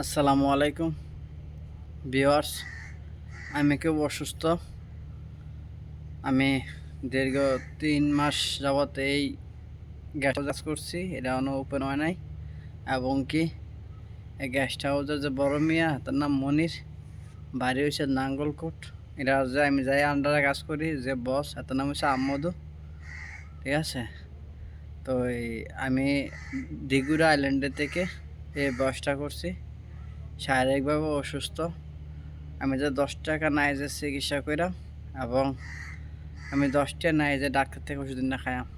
আসসালামু আলাইকুম ভিওয়ার্স আমি খুব অসুস্থ। আমি দীর্ঘ তিন মাস যাবত এই গ্যাস কাজ করছি, এটা কোনো ওপেন হয় নাই। এবং কি, এই গ্যাসটা হাউসের যে বড় মিয়া, তার নাম মনির, বাড়ি হয়েছে নাঙ্গলকোট। এটা যে আমি যাই আন্ডারে কাজ করি, যে বস এত নাম হচ্ছে আম্মদু ঠিক আছে? তো আমি দিগুড়া আইল্যান্ডের থেকে এই বসটা করছি। শারীরিকভাবে অসুস্থ। আমি যে দশ টাকা নাই যে চিকিৎসা কইরাম এবং আমি দশটা নাই যে ডাক্তার থেকে ওষুধ না খাইয়াম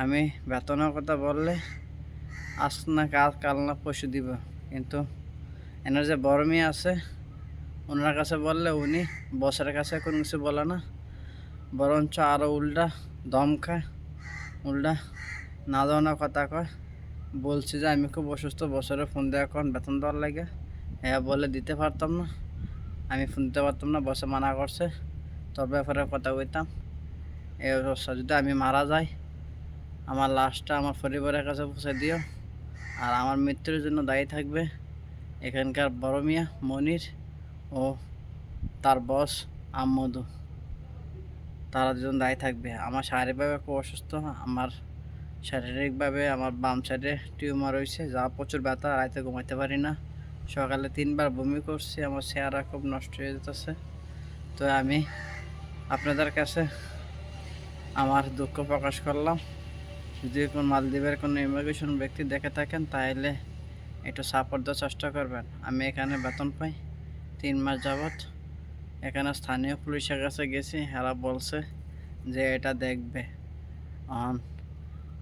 আমি বেতনের কথা বললে আজ না কাল কাল না পশু দিব। কিন্তু এনার যে বড় মেয়ে আছে, ওনার কাছে বললে উনি বসের কাছে কোনো কিছু বলে না। বরঞ্চ আরও উল্টা দম খায়, উল্টা না দেওয়ার কথা কয়। বলছি যে আমি খুব অসুস্থ, বছরে ফোন দেওয়া কখন বেতন দেওয়ার লাগে? হ্যাঁ বলে দিতে পারতাম না। আমি ফোন দিতে পারতাম না, বসে মানা করছে। তোর ব্যাপারে কথা কইতাম। এই অবস্থা, যদি আমি মারা যাই, আমার লাশটা আমার পরিবারের কাছে পৌঁছে দিও। আর আমার মৃত্যুর জন্য দায়ী থাকবে এখানকার বড় মিয়া মনির ও তার বস আম্মদু তারা দুজন দায়ী থাকবে। আমার শারীরিকভাবে খুব অসুস্থ, আমার শারীরিকভাবে আমার বাম সাইডে টিউমার হয়েছে যা প্রচুর ব্যথা রাতে ঘুমাইতে পারি না। সকালে তিনবার বমি করছি, আমার চেহারা খুব নষ্ট হয়ে যেতেছে। তো আমি আপনাদের কাছে আমার দুঃখ প্রকাশ করলাম। যদি কোন মালদ্বীপের কোনো ইমিগ্রেশন ব্যক্তি দেখে থাকেন, তাহলে একটু সাপোর্ট দেওয়ার চেষ্টা করবেন। আমি এখানে বেতন পাই, তিন মাস যাবত এখানে স্থানীয় পুলিশের কাছে গেছি, এরা বলছে যে এটা দেখবে।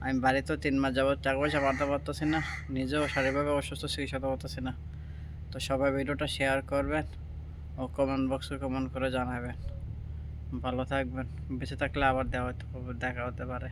আমি বাড়িতেও তিন মাস যাবত টাকা পয়সা বাড়তে পারতেছি না। নিজেও শারীরিকভাবে অসুস্থ চিকিৎসাতে পারতেছি না। তো সবাই ভিডিওটা শেয়ার করবেন ও কমেন্ট বক্সে কমেন্ট করে জানাবেন। ভালো থাকবেন, বেঁচে থাকলে আবার দেওয়া হতে দেখা হতে পারে।